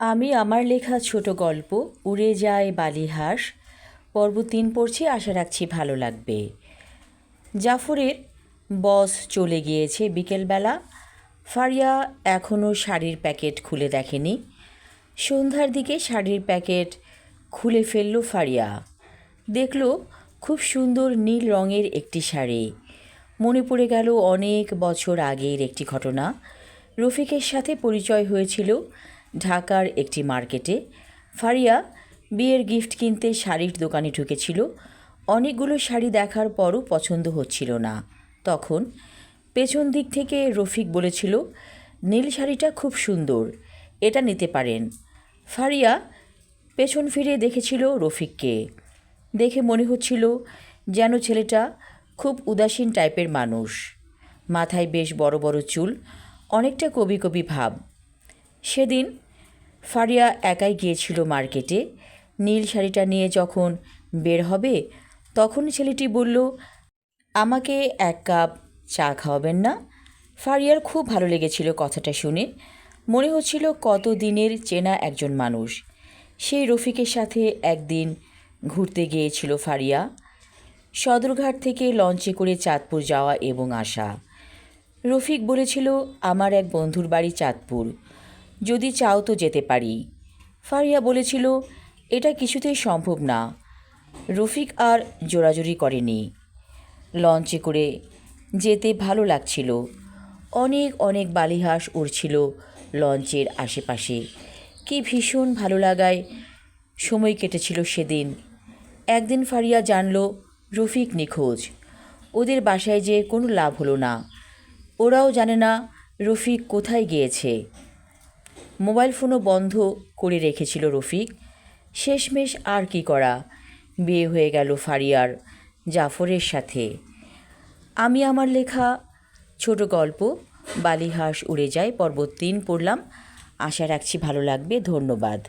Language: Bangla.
আমি আমার লেখা ছোট গল্প, উড়ে যায় বালিহাঁস পর্ব তিন পড়ছি, আশা রাখছি ভালো লাগবে। জাফরের বস চলে গিয়েছে বিকেলবেলা। ফারিয়া এখনও শাড়ির প্যাকেট খুলে দেখেনি। সন্ধ্যার দিকে শাড়ির প্যাকেট খুলে ফেলল ফারিয়া। দেখল খুব সুন্দর নীল রঙের একটি শাড়ি। মনে পড়ে গেল অনেক বছর আগের একটি ঘটনা। রফিকের সাথে পরিচয় হয়েছিল ঢাকার একটি মার্কেটে। ফারিয়া, বিয়ের গিফট কিনতে শাড়ির দোকানে ঢুকেছিল। অনেকগুলো শাড়ি দেখার পরও পছন্দ হচ্ছিল না। তখন পেছন দিক থেকে রফিক বলেছিল, নীল শাড়িটা খুব সুন্দর, এটা নিতে পারেন। ফারিয়া পেছন ফিরে দেখেছিল রফিককে। দেখে মনে হচ্ছিল যেন ছেলেটা খুব উদাসীন টাইপের মানুষ। মাথায় বেশ বড় বড় চুল, অনেকটা কবি কবি ভাব। সেদিন ফারিয়া একাই গিয়েছিল মার্কেটে। নীল শাড়িটা নিয়ে যখন বের হবে তখন ছেলেটি বলল, আমাকে এক কাপ চা খাওয়াবেন না? ফারিয়ার খুব ভালো লেগেছিল কথাটা শুনে। মনে হচ্ছিল কত দিনের চেনা একজন মানুষ। সেই রফিকের সাথে একদিন ঘুরতে গিয়েছিল ফারিয়া। সদরঘাট থেকে লঞ্চে করে চাঁদপুর যাওয়া এবং আসা। রফিক বলেছিল, আমার এক বন্ধুর বাড়ি চাঁদপুর। যদি চাও তো যেতে পারি। ফারিয়া বলেছিল, এটা কিছুতেই সম্ভব না। রফিক আর জোরাজুরি করেনি। লঞ্চে করে যেতে ভালো লাগছিল। অনেক অনেক বালিহাঁস উড়ছিল লঞ্চের আশেপাশে। কি ভীষণ ভালো লাগায় সময় কেটেছিল সেদিন। একদিন ফারিয়া জানল, রফিক নিখোঁজ। ওদের বাসায় যে কোনো লাভ হলো না। ওরাও জানে না রফিক কোথায় গিয়েছে। মোবাইল ফোনও বন্ধ করে রেখেছিল রফিক। শেষমেশ আর কি করা? বিয়ে হয়ে গেল ফারিয়ার, জাফরের সাথে। আমি আমার লেখা, ছোট গল্প, বালিহাঁস উড়ে যায় পর্বত তিন পড়লাম। আশা রাখছি ভালো লাগবে। ধন্যবাদ।